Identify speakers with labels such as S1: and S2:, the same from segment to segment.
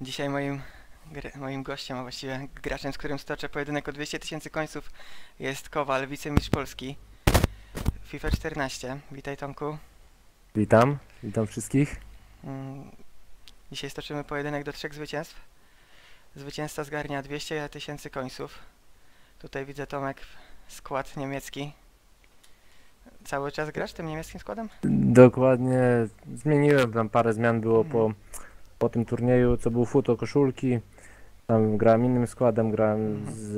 S1: Dzisiaj moim, moim gościem, a właściwie graczem, z którym stoczę pojedynek o 200 tysięcy końców jest Kowal, wicemistrz Polski. FIFA 14. Witaj Tomku.
S2: Witam, witam wszystkich.
S1: Mm, Dzisiaj stoczymy pojedynek do trzech zwycięstw. Zwycięzca zgarnia 200 tysięcy końców. Tutaj widzę Tomek, skład niemiecki. Cały czas grasz tym niemieckim składem?
S2: Dokładnie zmieniłem, tam parę zmian było po, po tym turnieju, co był futo koszulki. Tam grałem innym składem, grałem z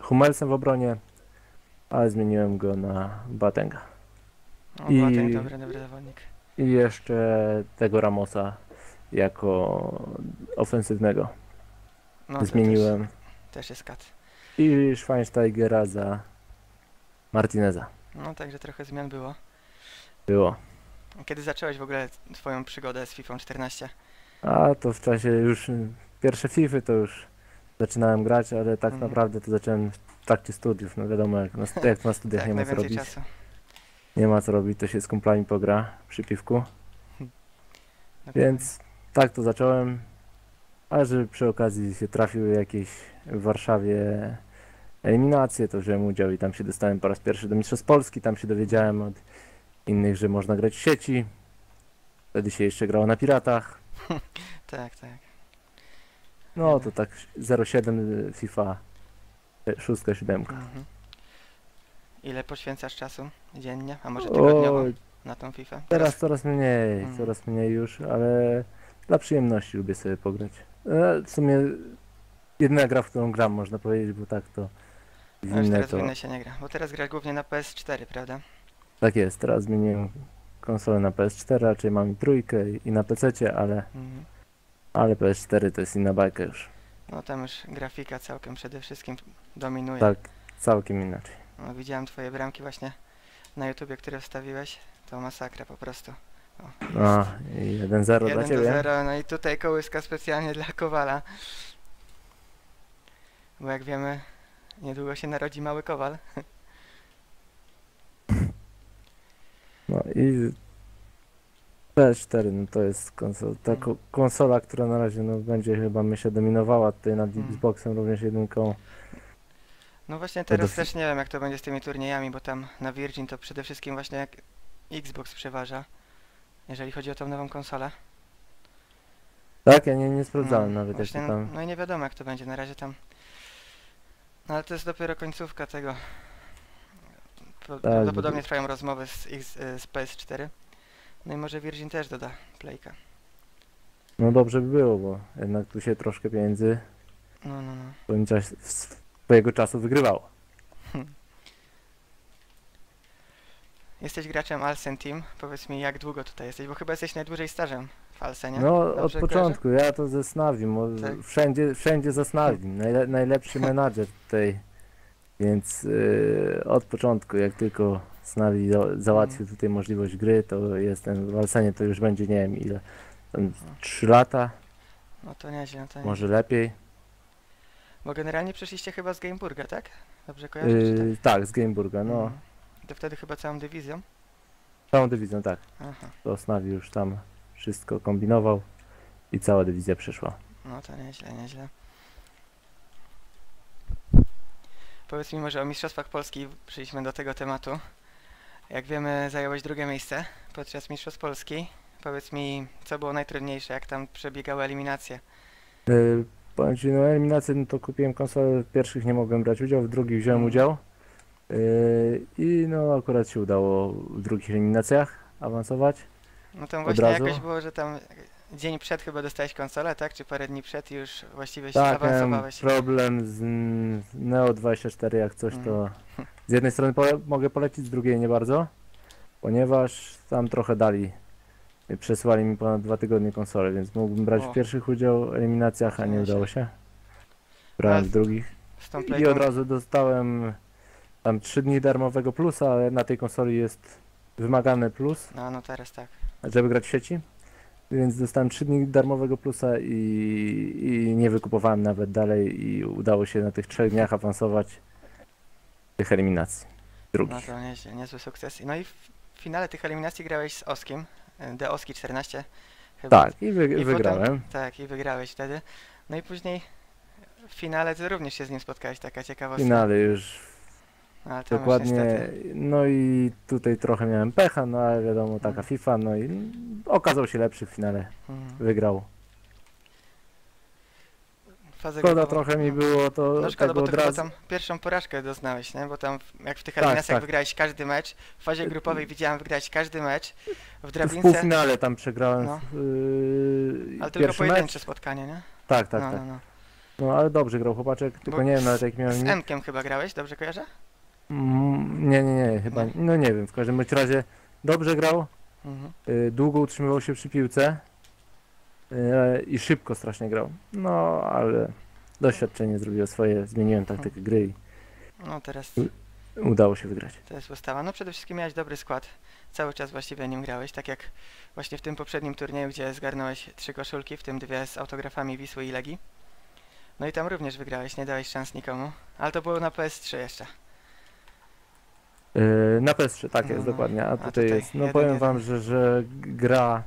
S2: e, Hummelsem w obronie, ale zmieniłem go na Batenga.
S1: O,
S2: I-
S1: Boateng, dobry, dobry zawodnik.
S2: I jeszcze tego Ramosa jako ofensywnego
S1: No,
S2: zmieniłem.
S1: Też, też jest kat.
S2: I Schweinsteigera za Martineza.
S1: No, także trochę zmian było.
S2: Było.
S1: Kiedy zacząłeś w ogóle twoją przygodę z FIFA 14?
S2: A to w czasie już y, pierwsze FIFA to już zaczynałem grać, ale tak
S1: Mhm.
S2: naprawdę to zacząłem w trakcie studiów. No wiadomo, jak na, jak na studiach
S1: Tak,
S2: nie ma co robić.
S1: czasu.
S2: Nie ma co robić, to się z kumplami pogra przy piwku.
S1: Dokładnie.
S2: Więc tak to zacząłem. A że przy okazji się trafiły jakieś w Warszawie eliminacje, to wziąłem udział i tam się dostałem po raz pierwszy do Mistrzostw Polski. Tam się dowiedziałem od innych, że można grać w sieci. Wtedy się jeszcze grało na piratach.
S1: Tak, tak.
S2: No to tak 07 FIFA 6, 7.
S1: Mhm. Ile poświęcasz czasu dziennie, a może tygodniowo
S2: O,
S1: na tą FIFA?
S2: teraz coraz mniej,
S1: Mhm.
S2: coraz mniej już, ale dla przyjemności lubię sobie pograć. E, W sumie jedyna gra, w którą gram, można powiedzieć, bo tak to w
S1: No już
S2: inne
S1: teraz
S2: to...
S1: w inne się nie gra, bo teraz grasz głównie na PS4, prawda?
S2: Tak jest, teraz zmieniłem konsolę na PS4, raczej mam i trójkę i- na PC, ale,
S1: Mhm.
S2: ale PS4 to jest inna bajka już.
S1: No tam już grafika całkiem przede wszystkim dominuje.
S2: Tak, całkiem inaczej.
S1: No, widziałem twoje bramki właśnie na YouTubie, które wstawiłeś. To masakra po prostu.
S2: No i 1-0 dla
S1: 1 do
S2: Ciebie.
S1: 0, no i tutaj kołyska specjalnie dla Kowala. Bo jak wiemy, niedługo się narodzi mały Kowal.
S2: No i PS4, no to jest konsola, ta
S1: Mm.
S2: ko- konsola, która na razie no, będzie chyba myślę dominowała tutaj nad
S1: Mm.
S2: Xboxem również jedynką.
S1: No właśnie teraz też nie wiem jak to będzie z tymi turniejami, bo tam na Virgin to przede wszystkim właśnie jak Xbox przeważa, jeżeli chodzi o tą nową konsolę.
S2: Tak, ja nie, nie sprawdzałem
S1: no,
S2: nawet jak
S1: właśnie,
S2: to tam.
S1: No i nie wiadomo jak to będzie, na razie tam... No ale to jest dopiero końcówka tego. Pro- Prawdopodobnie trwają rozmowy z, z PS4. No i może Virgin też doda Playka.
S2: No dobrze by było, bo jednak tu się troszkę pieniędzy
S1: No, no, no.
S2: w swoim czasie, swojego czasu wygrywało.
S1: Jesteś graczem Alsen Team. Powiedz mi, jak długo tutaj jesteś, bo chyba jesteś najdłużej stażem w Alsenie.
S2: No od
S1: Dobrze
S2: początku, ja to ze Snawim,
S1: Tak.
S2: wszędzie, wszędzie ze Snawim, Najle, najlepszy menadżer tutaj, więc yy, od początku, jak tylko Snawi za, załatwił
S1: Mm.
S2: tutaj możliwość gry, to jestem w Alsenie, to już będzie nie wiem ile, tam 3 lata,
S1: No to nieźle, no to nieźle.
S2: może lepiej.
S1: Bo generalnie przeszliście chyba z Gameburga, tak? Dobrze kojarzę, czy tak?
S2: Yy, tak, z Gameburga, no,
S1: Mhm. To wtedy chyba całą dywizją?
S2: całą dywizją, tak,
S1: Aha,
S2: to Snawi już tam wszystko kombinował i cała dywizja przeszła.
S1: no to nieźle, nieźle. Powiedz mi może o Mistrzostwach Polski, przyjdźmy do tego tematu. Jak wiemy, zająłeś drugie miejsce podczas Mistrzostw Polski. Powiedz mi, co było najtrudniejsze, jak tam przebiegały eliminacje?
S2: Yy, powiem ci, no eliminację, no to kupiłem konsolę, w pierwszych nie mogłem brać udziału, w drugich wziąłem
S1: Mhm.
S2: udział. Yy, I no akurat się udało w drugich eliminacjach awansować.
S1: No tam właśnie jakoś było, że tam dzień przed chyba dostałeś konsolę, tak? Czy parę dni przed już właściwie się
S2: Tak, miałem
S1: awansowałeś.
S2: problem z mm, Neo 24, jak coś to
S1: Mhm.
S2: z jednej strony pole mogę polecić, z drugiej nie bardzo, ponieważ tam trochę dali. Przesłali mi ponad dwa tygodnie konsolę, więc mógłbym brać
S1: O.
S2: w pierwszych udział w eliminacjach, a nie udało się. Brałem w drugich. I od razu dostałem tam 3 dni darmowego plusa, ale na tej konsoli jest wymagany plus,
S1: No, no teraz tak.
S2: żeby grać w sieci. Więc dostałem 3 dni darmowego plusa i, i nie wykupowałem nawet dalej i udało się na tych 3 dniach awansować tych eliminacji
S1: No
S2: drugich.
S1: to nieźle, niezły sukces. No i w finale tych eliminacji grałeś z Oskim, The Oski 14. Chyba.
S2: Tak, i, wy,
S1: I
S2: wygrałem.
S1: Potem, tak, i wygrałeś wtedy. No i później w finale ty również się z nim spotkałeś, taka
S2: W
S1: ciekawostka.
S2: finale już
S1: No,
S2: dokładnie. No i tutaj trochę miałem pecha, no ale wiadomo, taka
S1: Mhm.
S2: FIFA, no i okazał się lepszy w finale.
S1: Mm,
S2: Wygrał.
S1: fazę
S2: Szkoda
S1: grupową.
S2: trochę mi
S1: No.
S2: było to
S1: No szkoda,
S2: tego
S1: bo
S2: od razu.
S1: tam pierwszą porażkę doznałeś, nie? Bo tam w- jak w tych
S2: Tak,
S1: eliminacjach
S2: tak.
S1: wygrałeś każdy mecz, w fazie grupowej widziałem wygrać każdy mecz, w
S2: W
S1: drabince,
S2: półfinale tam przegrałem
S1: No.
S2: yy,
S1: ale tylko
S2: pierwszy
S1: pojedyncze spotkanie, nie?
S2: Tak, tak,
S1: no,
S2: tak.
S1: no, no.
S2: No ale dobrze grał chłopaczek, tylko
S1: Bo
S2: nie wiem nawet jak
S1: Z
S2: miałem. nick.
S1: M-kiem chyba grałeś, dobrze kojarzę?
S2: Mm, Nie, nie, nie, chyba. No nie wiem, w każdym bądź razie dobrze grał,
S1: Mhm.
S2: y, długo utrzymywał się przy piłce y, i szybko strasznie grał. No ale doświadczenie zrobiło swoje, zmieniłem taktykę gry i
S1: No teraz
S2: udało się wygrać.
S1: to jest postawa. No przede wszystkim miałeś dobry skład. Cały czas właściwie nim grałeś, tak jak właśnie w tym poprzednim turnieju, gdzie zgarnąłeś trzy koszulki, w tym dwie z autografami Wisły i Legii. No i tam również wygrałeś, nie dałeś szans nikomu. Ale to było na PS3 jeszcze.
S2: Y, Na PS3, tak jest
S1: no.
S2: dokładnie, a
S1: A
S2: tutaj,
S1: tutaj
S2: jest. No
S1: jeden,
S2: powiem
S1: jeden.
S2: wam, że, że gra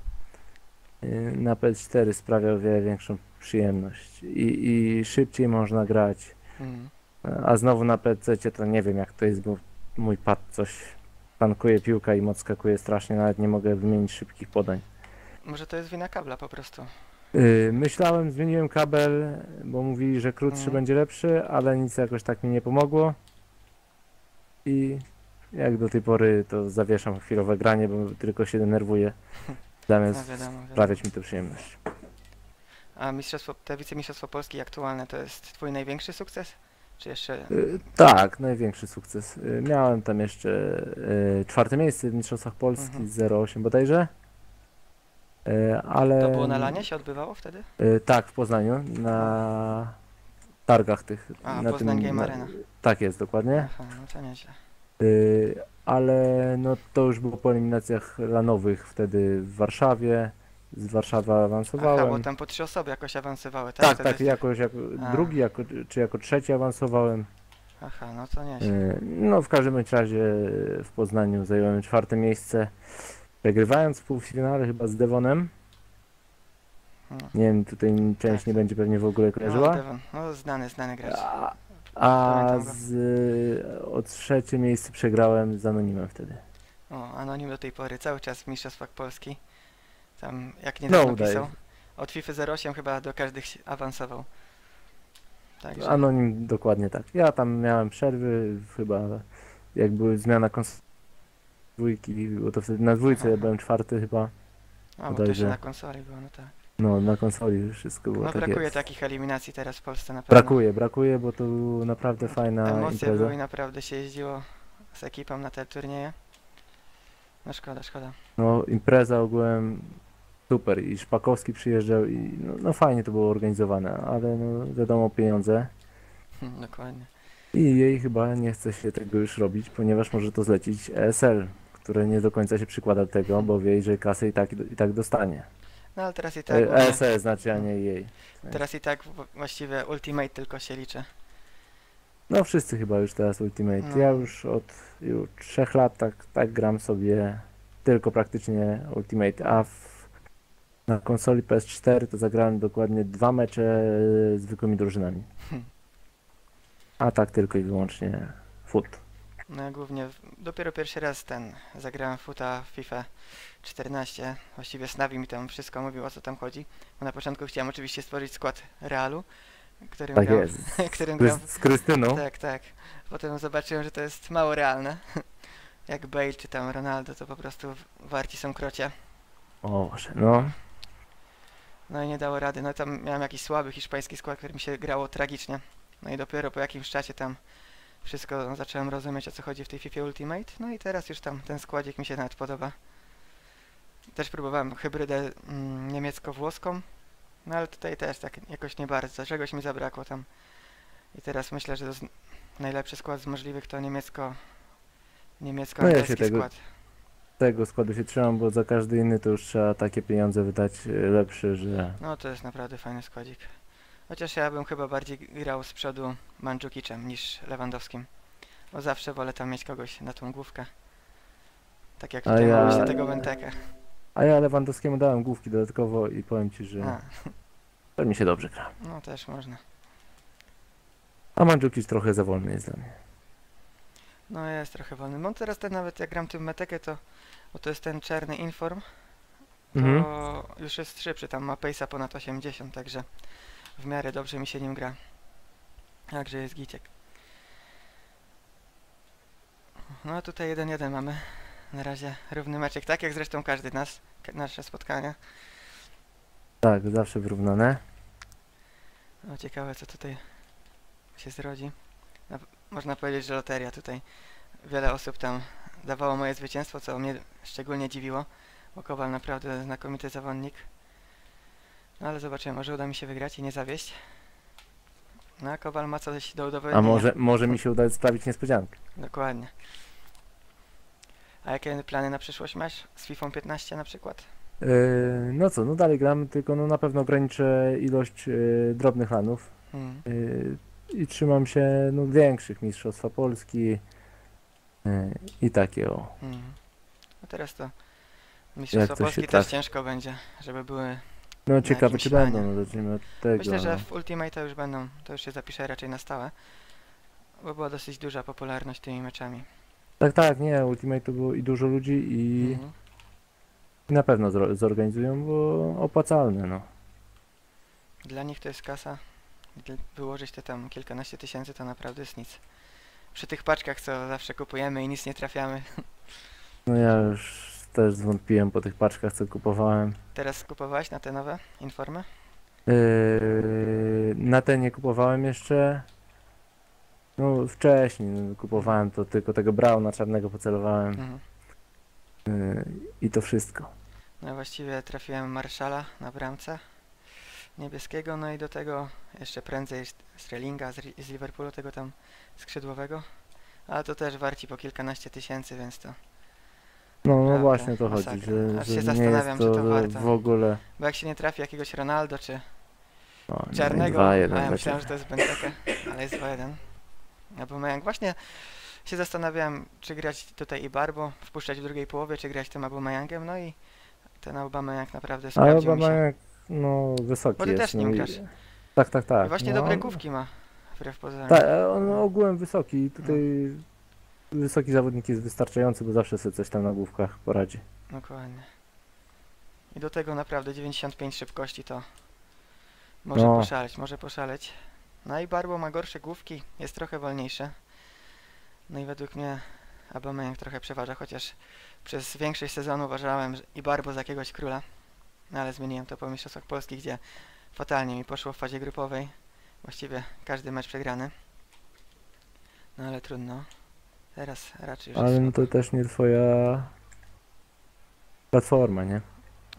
S2: y, na PS4 sprawia o wiele większą przyjemność i, i szybciej można grać.
S1: Mhm.
S2: A znowu na PC to nie wiem jak to jest, bo mój pad coś tankuje piłka i moc skakuje strasznie, nawet nie mogę wymienić szybkich podań.
S1: Może to jest wina kabla po prostu.
S2: Yy, myślałem, zmieniłem kabel, bo mówili, że krótszy
S1: Mhm.
S2: będzie lepszy, ale nic jakoś tak mi nie pomogło. I jak do tej pory to zawieszam chwilowe granie, bo tylko się denerwuję,
S1: No
S2: zamiast
S1: wiadomo, wiadomo.
S2: sprawiać mi to przyjemność.
S1: A mistrzostwo, te wicemistrzostwo Polski aktualne to jest twój największy sukces? Czy jeszcze...
S2: Yy, tak, największy sukces. Yy, miałem tam jeszcze yy, czwarte miejsce w Mistrzostwach Polski
S1: Mhm.
S2: 08 bodajże. Yy, ale...
S1: To było na lanie się odbywało wtedy?
S2: Yy, tak, w Poznaniu, na targach tych.
S1: A,
S2: na
S1: Poznań Game
S2: na-
S1: Arena.
S2: Tak jest, dokładnie.
S1: Aha, no to nieźle.
S2: Yy, ale no to już było po eliminacjach lanowych wtedy w Warszawie. Z Warszawy
S1: Aha,
S2: awansowałem.
S1: bo tam po trzy osoby jakoś awansowały, tak?
S2: tak,
S1: Wtedy-
S2: tak, jakoś jako
S1: A.
S2: drugi, jako, czy jako trzeci awansowałem.
S1: Aha, no to nieźle.
S2: Yy, no w każdym razie w Poznaniu zająłem czwarte miejsce. Przegrywając w półfinale chyba z Devonem.
S1: Hmm.
S2: Nie wiem, tutaj część
S1: Tak.
S2: nie będzie pewnie w ogóle
S1: No,
S2: kojarzyła.
S1: Devon, no znany, znany gracz.
S2: A, a
S1: go.
S2: z, o trzecie miejsce przegrałem z Anonimem wtedy.
S1: O, anonim do tej pory, cały czas w Mistrzostwach Polski. Tam, jak
S2: No,
S1: niedawno
S2: udaje.
S1: pisał, od FIFA 08 chyba do każdych awansował. Także,
S2: Anonim dokładnie tak. Ja tam miałem przerwy, chyba jak były zmiana dwójki, bo to wtedy na dwójce ja byłem czwarty chyba.
S1: a, bo to
S2: bodajże.
S1: jeszcze na konsoli było, no tak.
S2: No na konsoli wszystko było
S1: No
S2: tak
S1: brakuje
S2: jest.
S1: takich eliminacji teraz w Polsce na pewno.
S2: Brakuje, brakuje, bo to była naprawdę fajna
S1: Emocje
S2: impreza.
S1: były i naprawdę się jeździło z ekipą na te turnieje. No szkoda, szkoda.
S2: No impreza ogółem super i Szpakowski przyjeżdżał i no, no fajnie to było organizowane, ale no wiadomo pieniądze.
S1: Dokładnie.
S2: I jej chyba nie chce się tego już robić, ponieważ może to zlecić ESL, które nie do końca się przykłada do tego, bo wie, że kasę i tak, i tak dostanie.
S1: No ale teraz i tak,
S2: E, ESL znaczy, a nie jej.
S1: teraz i tak właściwie Ultimate tylko się liczy.
S2: No wszyscy chyba już teraz Ultimate.
S1: No.
S2: Ja już od już trzech lat tak, tak gram sobie tylko praktycznie Ultimate, a w, na konsoli PS4 to zagrałem dokładnie dwa mecze z zwykłymi drużynami.
S1: Hmm.
S2: A tak tylko i wyłącznie foot.
S1: No ja głównie dopiero pierwszy raz ten zagrałem futa w FIFA 14. Właściwie Snavi mi tam wszystko mówił o co tam chodzi. Bo na początku chciałem oczywiście stworzyć skład Realu, którym
S2: Tak
S1: grał,
S2: jest.
S1: którym
S2: Krys-
S1: grał
S2: Z Krystyną.
S1: Tak, tak. Potem zobaczyłem, że to jest mało realne. Jak Bale czy tam Ronaldo, to po prostu warci są krocie.
S2: O Boże, no.
S1: No i nie dało rady. No tam miałem jakiś słaby hiszpański skład, który mi się grało tragicznie. No i dopiero po jakimś czasie tam wszystko zacząłem rozumieć o co chodzi w tej FIFA Ultimate. No i teraz już tam ten składzik mi się nawet podoba. Też próbowałem hybrydę mm, niemiecko-włoską. No ale tutaj też tak jakoś nie bardzo. Czegoś mi zabrakło tam. I teraz myślę, że najlepszy skład z możliwych to niemiecko niemiecko-angielski
S2: tego-
S1: skład.
S2: Tego składu się trzymam, bo za każdy inny to już trzeba takie pieniądze wydać e, lepsze, że...
S1: No to jest naprawdę fajny składzik. Chociaż ja bym chyba bardziej grał z przodu Mandzukiczem niż Lewandowskim. Bo zawsze wolę tam mieć kogoś na tą główkę. Tak jak tutaj
S2: ja-
S1: mam właśnie tego Wentekę.
S2: A ja Lewandowskiemu dałem główki dodatkowo i powiem ci, że
S1: A,
S2: to mi się dobrze gra.
S1: no też można.
S2: A Mandzukic trochę za wolny jest dla mnie.
S1: No jest trochę wolny. Mam teraz ten nawet, jak gram tym metekę, to... Bo to jest ten czarny inform. To
S2: Mhm.
S1: już jest szybszy, tam ma pace'a ponad 80, także w miarę dobrze mi się nim gra. Także jest giciek. No tutaj 1-1 mamy. Na razie równy meczek, tak jak zresztą każdy nas, nasze spotkania.
S2: Tak, zawsze wyrównane.
S1: No ciekawe co tutaj się zrodzi. Na, można powiedzieć, że loteria tutaj. Wiele osób tam dawało moje zwycięstwo, co mnie szczególnie dziwiło, bo Kowal naprawdę znakomity zawodnik. No ale zobaczymy, może uda mi się wygrać i nie zawieść. No a Kowal ma coś do udowodnienia.
S2: A może, może mi się uda sprawić niespodziankę.
S1: Dokładnie. A jakie plany na przyszłość masz? Z FIFA 15 na przykład?
S2: Yy, no co, no dalej gram, tylko no na pewno ograniczę ilość yy, drobnych lanów.
S1: Hmm.
S2: Yy, I trzymam się no, większych mistrzostwa Polski yy, i takie o.
S1: Hmm. No teraz to Mistrzostwo
S2: się
S1: Polski też
S2: trafi.
S1: ciężko będzie, żeby były
S2: No ciekawe czy będą, no zacznijmy od tego.
S1: Myślę, że
S2: no.
S1: w Ultimate już będą, to już się zapisze raczej na stałe, bo była dosyć duża popularność tymi meczami.
S2: Tak, tak, nie, Ultimate to było i dużo ludzi i,
S1: Mhm.
S2: i na pewno zro- zorganizują, bo opłacalne, no.
S1: Dla nich to jest kasa. Wyłożyć te tam kilkanaście tysięcy to naprawdę jest nic. Przy tych paczkach, co zawsze kupujemy i nic nie trafiamy.
S2: No ja już też zwątpiłem po tych paczkach, co kupowałem.
S1: Teraz kupowałeś na te nowe informy?
S2: Yy, na te nie kupowałem jeszcze. No wcześniej kupowałem to tylko tego Brauna czarnego pocelowałem
S1: Mhm.
S2: yy, i to wszystko.
S1: No właściwie trafiłem Marszala na bramce niebieskiego, no i do tego jeszcze prędzej Strellinga z, z Liverpoolu, tego tam skrzydłowego. Ale to też warci po kilkanaście tysięcy, więc to...
S2: No, no
S1: Prawda,
S2: właśnie o to chodzi,
S1: masakra.
S2: że,
S1: Aż
S2: że
S1: się
S2: nie
S1: zastanawiam,
S2: jest
S1: czy
S2: to
S1: to warto.
S2: w ogóle
S1: Bo jak się nie trafi jakiegoś Ronaldo czy
S2: o, nie,
S1: czarnego,
S2: 2-1
S1: a ja
S2: dla
S1: myślałem,
S2: ciebie.
S1: że to jest Benteke, ale jest 2-1. Aubameyang. Właśnie się zastanawiałem, czy grać tutaj i Barbo, wpuszczać w drugiej połowie, czy grać tym Aubameyangiem, no i ten Aubameyang naprawdę
S2: Ale
S1: sprawdził mi się.
S2: No wysoki
S1: Bo ty
S2: jest.
S1: też nim
S2: no i-
S1: grasz.
S2: Tak, tak, tak.
S1: I właśnie
S2: no,
S1: dobre główki ma, wbrew pozorom.
S2: Tak, e, on ogółem wysoki i tutaj wysoki zawodnik jest wystarczający, bo zawsze sobie coś tam na główkach poradzi.
S1: Dokładnie. I do tego naprawdę 95 szybkości to może
S2: No.
S1: poszaleć, może poszaleć. No i Barbo ma gorsze główki, jest trochę wolniejszy. No i według mnie Aubameyang trochę przeważa, chociaż przez większość sezonu uważałem że i Barbo za jakiegoś króla. No ale zmieniłem to po Mistrzostwach Polskich, gdzie fatalnie mi poszło w fazie grupowej. Właściwie każdy mecz przegrany. No ale trudno. Teraz raczej już
S2: Ale no to też nie twoja platforma, nie?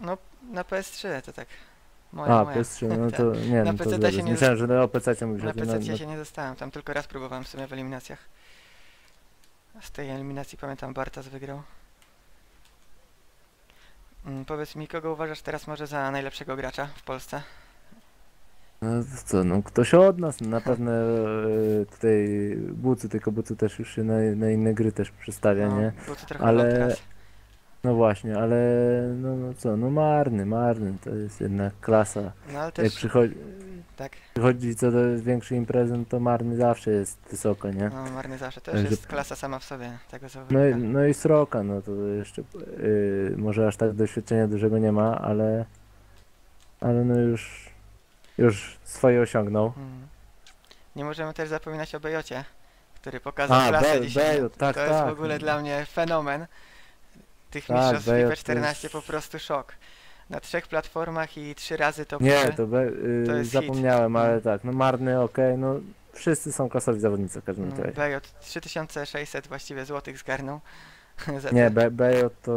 S1: No, na PS3 to tak. Moja,
S2: A,
S1: moja.
S2: PS3, no
S1: Tak.
S2: to nie,
S1: Na
S2: no to
S1: PC
S2: zgadza
S1: się nie
S2: Myślałem, że na PC mówisz,
S1: Na PC się nie dostałem, tam tylko raz próbowałem w sumie w eliminacjach. Z tej eliminacji pamiętam Bartas wygrał. Mm, powiedz mi, kogo uważasz teraz może za najlepszego gracza w Polsce?
S2: No co, no ktoś od nas, na pewno e, tutaj Bucu, tylko Bucu też już się na, na inne gry też przestawia, nie?
S1: Bo to trochę
S2: Ale-
S1: teraz.
S2: No właśnie, ale no, no co, no marny, marny, to jest jednak klasa.
S1: No ale
S2: Jak
S1: też,
S2: przychodzi,
S1: tak,
S2: przychodzi co do większej imprezy, no to marny zawsze jest wysoko, nie?
S1: no marny zawsze, to już
S2: Także-
S1: jest klasa sama w sobie tego
S2: No,
S1: zawodnika.
S2: i- no i Sroka, no to jeszcze yy, może aż tak doświadczenia dużego nie ma, ale ale no już już swoje osiągnął.
S1: Mm. Nie możemy też zapominać o Bejocie, który pokazał
S2: A,
S1: klasę
S2: Bej-
S1: dzisiaj.
S2: Bejot, tak,
S1: to jest
S2: tak.
S1: w ogóle dla mnie fenomen. Tych
S2: Tak,
S1: mistrzostw
S2: Bejot
S1: FIFA
S2: to
S1: 14
S2: jest-
S1: po prostu szok. Na trzech platformach i trzy razy to
S2: Nie, to, be, yy,
S1: To jest hit.
S2: zapomniałem, ale
S1: Mm.
S2: tak, no marny, okej, no wszyscy są klasowi zawodnicy w każdym
S1: Mm,
S2: razie.
S1: Bejot 3600 właściwie złotych zgarnął.
S2: Nie. Be, Bejot to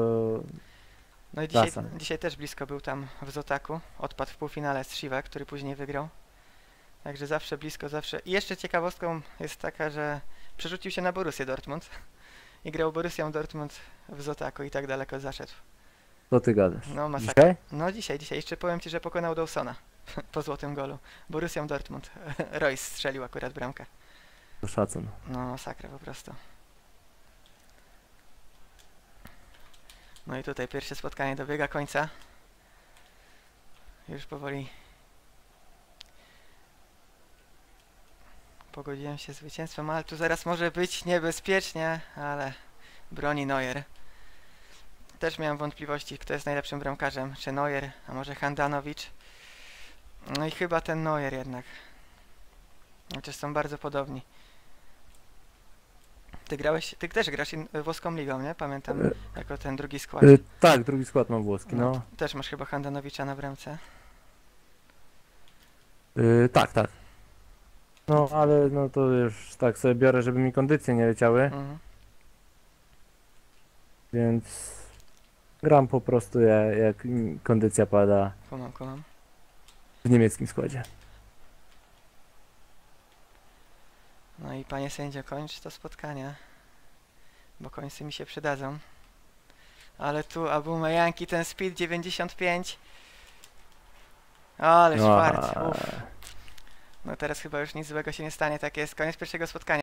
S1: No i dzisiaj,
S2: klasa.
S1: dzisiaj też blisko był tam w Zotaku. Odpadł w półfinale z Shiva, który później wygrał. Także zawsze blisko, zawsze. I jeszcze ciekawostką jest taka, że przerzucił się na Borussię Dortmund i grał Borussią Dortmund w Zotaku i tak daleko zaszedł.
S2: to ty gadasz.
S1: No masakra.
S2: Dzisiaj?
S1: No dzisiaj, dzisiaj. Jeszcze powiem Ci, że pokonał Dawsona po złotym golu. Borussią Dortmund. Royce strzelił akurat bramkę.
S2: To szacun.
S1: No masakra po prostu. No i tutaj pierwsze spotkanie dobiega końca. Już powoli pogodziłem się z zwycięstwem, ale tu zaraz może być niebezpiecznie, ale broni Neuer. Też miałem wątpliwości, kto jest najlepszym bramkarzem, czy Neuer, a może Handanowicz. No i chyba ten Neuer jednak. Chociaż są bardzo podobni. Ty grałeś, ty też grasz włoską ligą, nie? Pamiętam,
S2: E,
S1: jako ten drugi skład.
S2: y, tak, drugi skład mam włoski, no.
S1: Też masz chyba Handanowicza na bramce.
S2: Y, tak, tak. No, ale no to już tak sobie biorę, żeby mi kondycje nie leciały,
S1: Mhm.
S2: więc gram po prostu jak, jak kondycja pada
S1: Kumam, kumam.
S2: w niemieckim składzie.
S1: No i panie sędzio, kończ to spotkanie. Bo końcy mi się przydadzą. Ale tu Abumayanki, ten speed 95. Ale Uff. No teraz chyba już nic złego się nie stanie. Tak jest. Koniec pierwszego spotkania.